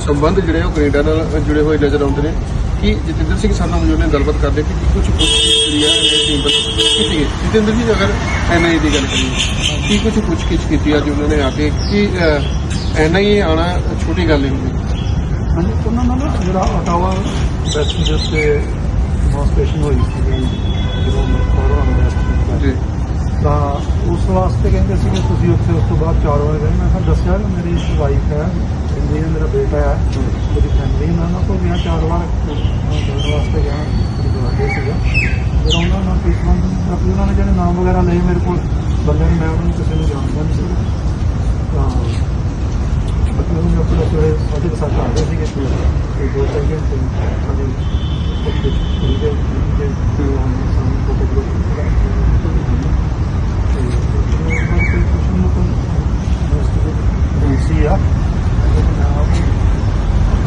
ਸੰਬੰਧ ਜਿਹੜੇ ਉਹ ਕੈਨੇਡਾ ਨਾਲ ਜੁੜੇ ਹੋਏ ਨਜ਼ਰ ਆਉਂਦੇ ਨੇ। ਕਿ ਜਤਿੰਦਰ ਸਿੰਘ ਸਾਡਾ ਮਜੂਰ ਨੇ ਗੱਲਬਾਤ ਕਰਦੇ ਕਿ ਕੁਝ ਜਿਹੜੀ ਹੈ ਇਹ ਟੀਮ ਵੱਲੋਂ ਕੀਤੀ ਗਈ। ਜਤਿੰਦਰ ਜੀ ਅਗਰ ਐਨਆਈ ਦੀ ਗੱਲ ਕਰੀਏ ਕੀ ਕੁਝ ਪੁੱਛ ਗਿੱਛ ਕੀਤੀ ਅੱਜ ਉਹਨਾਂ ਨੇ ਆ ਕੇ? ਕਿ ਐਨਆਈ ਆਣਾ ਛੋਟੀ ਗੱਲ ਨਹੀਂ ਹੁੰਦੀ? ਹਾਂਜੀ ਉਹਨਾਂ ਨਾਲ ਨਾ ਜਿਹੜਾ ਅਟਾਵਾ ਪੈਸੇਂਜਰ ਤੇ ਡਿਮੋਨਸਟ੍ਰੇਸ਼ਨ ਹੋਈ ਸੀ ਜਦੋਂ ਮਰਕੋੜਾ ਹੁੰਦਾ ਜੀ। ਤਾਂ ਉਸ ਵਾਸਤੇ ਕਹਿੰਦੇ ਸੀ ਕਿ ਤੁਸੀਂ ਉੱਥੇ ਉਸ ਤੋਂ ਬਾਅਦ ਚਾਰ ਗਏ। ਮੈਂ ਕਿਹਾ ਦੱਸਿਆ ਕਿ ਮੇਰੀ ਵਾਈਫ ਹੈ। फैमिली मेरा बेटा है मेरी फैमिली ना तो मैं चार बार घर वास्ते गया गुरुद्वारे से गया फिर उन्होंने ना उन्होंने जो नाम वगैरह ले मेरे को बंदे मैं उन्होंने किसी ने जानता नहीं सर अपने आ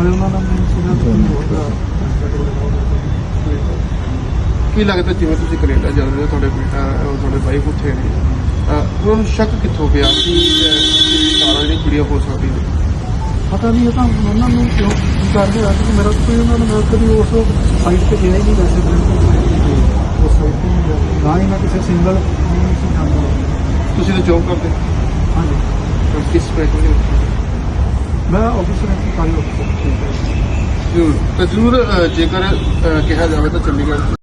ਨਾਲੇ ਉਹਨਾਂ ਨਾਲ ਮੈਨੂੰ ਸੀਗਾ। ਕਿ ਲੱਗਦਾ ਜਿਵੇਂ ਤੁਸੀਂ ਕੈਨੇਡਾ ਜਾਂਦੇ ਹੋ ਤੁਹਾਡੇ ਬੇਟਾ ਉਹ ਤੁਹਾਡੇ ਵਾਈਫ ਉੱਥੇ ਨੇ ਅਹ ਉਹਨਾਂ ਨੂੰ ਸ਼ੱਕ ਕਿੱਥੋਂ ਪਿਆ ਕਿ ਅਹ, ਜਿਹੜੀ ਕੁੜੀਆਂ ਹੋ ਸਕਦੀ ਨੇ? ਪਤਾ ਨਹੀਂ ਇਹ ਤਾਂ ਉਹਨਾਂ ਨੂੰ ਕਿਉਂ ਕੀ ਕਰਦੇ ਆ? ਕਿ ਮੇਰਾ ਕੋਈ ਉਹਨਾਂ ਨੂੰ ਮੈਂ ਕਦੀ ਉਸ ਸਾਈਟ ਤੇ ਗਿਆ ਹੀ ਨਹੀਂ ਵੈਸੇ ਬਿਲਕੁਲ ਉਸ ਸਾਈਟ ਤੇ ਨਹੀਂ ਗਿਆ। ਨਾ ਹੀ ਮੈਂ ਕਿਸੇ ਸਿੰਗਲ ਸੀ ਜਾਂਦਾ ਤੁਸੀਂ ਤਾਂ ਜੌਬ ਕਰਦੇ? ਹਾਂਜੀ। ਹੋ ਕਿਸ ਦੇ ਵਿੱਚ ਮੈਂ ਆਫਿਸਰ ਹਾਂ ਕਾਲੀ ਆਫਿਸਰ ਜ਼ਰੂਰ ਤਾਂ ਜ਼ਰੂਰ ਅਹ, ਜੇਕਰ ਅਹ, ਕਿਹਾ ਜਾਵੇ ਤਾਂ ਚੰਡੀਗੜ੍ਹ